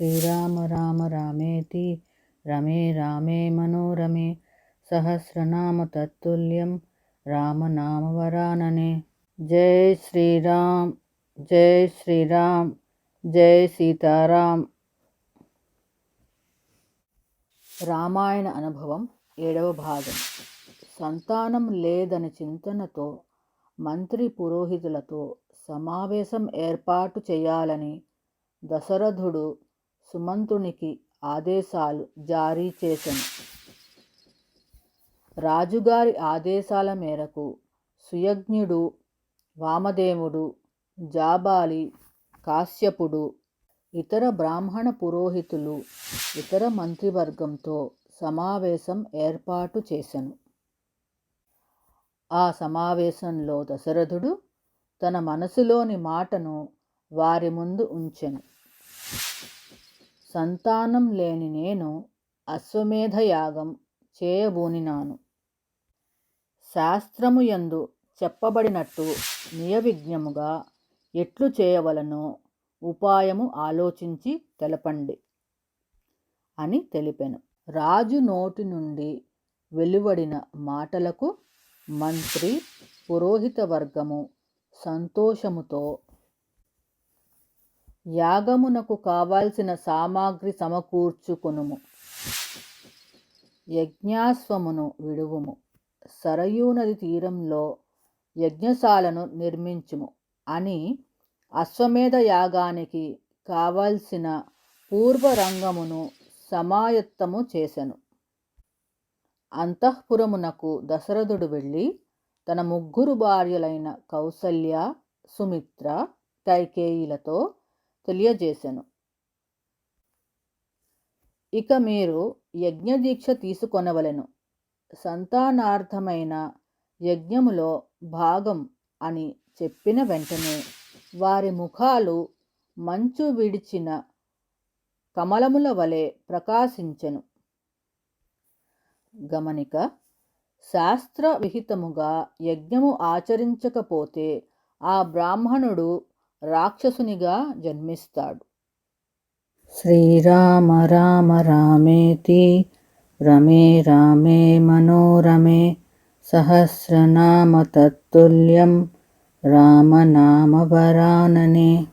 శ్రీరామ రామ రామేతి రమే రామే మనోరమే సహస్రనామ తత్తుల్యం రామనామవరాననే జై శ్రీరామ్ జై శ్రీరామ్ జై సీతారాం రామాయణ అనుభవం ఏడవ భాగం. సంతానం లేదని చింతనతో మంత్రి పురోహితులతో సమావేశం ఏర్పాటు చేయాలని దశరథుడు సుమంతునికి ఆదేశాలు జారీ చేశాను. రాజుగారి ఆదేశాల మేరకు సుయజ్ఞుడు వామదేవుడు జాబాలి కాశ్యపుడు ఇతర బ్రాహ్మణ పురోహితులు ఇతర మంత్రివర్గంతో సమావేశం ఏర్పాటు చేశాను. ఆ సమావేశంలో దశరథుడు తన మనసులోని మాటను వారి ముందు ఉంచెను. సంతానం లేని నేను అశ్వమేధ యాగం చేయబూనినాను. శాస్త్రము యందు చెప్పబడినట్టు నియవిజ్ఞముగా ఎట్లు చేయవలనో ఉపాయము ఆలోచించి తెలపండి అని తెలిపెను. రాజు నోటి నుండి వెలువడిన మాటలకు మంత్రి పురోహిత వర్గము సంతోషముతో యాగమునకు కావాల్సిన సామాగ్రి సమకూర్చుకునుము. యజ్ఞాశ్వమును విడువుము. సరయూనది తీరంలో యజ్ఞశాలను నిర్మించుము అని అశ్వమేధ యాగానికి కావలసిన పూర్వరంగమును సమాయత్తము చేసెను. అంతఃపురమునకు దశరథుడు వెళ్ళి తన ముగ్గురు భార్యలైన కౌసల్య సుమిత్ర కైకేయిలతో తెలియజేశాను ఇక మీరు యజ్ఞదీక్ష తీసుకొనవలెను. సంతానార్థమైన యజ్ఞములో భాగం అని చెప్పిన వెంటనే వారి ముఖాలు మంచు విడిచిన కమలముల వలె ప్రకాశించెను. గమనిక శాస్త్ర విహితముగా యజ్ఞము ఆచరించకపోతే ఆ బ్రాహ్మణుడు రాక్షసునిగా జన్మిస్తాడు. శ్రీరామ రామ రామేతి రమే రామే మనోరమే సహస్రనామ తత్తుల్యం రామనామవరాననే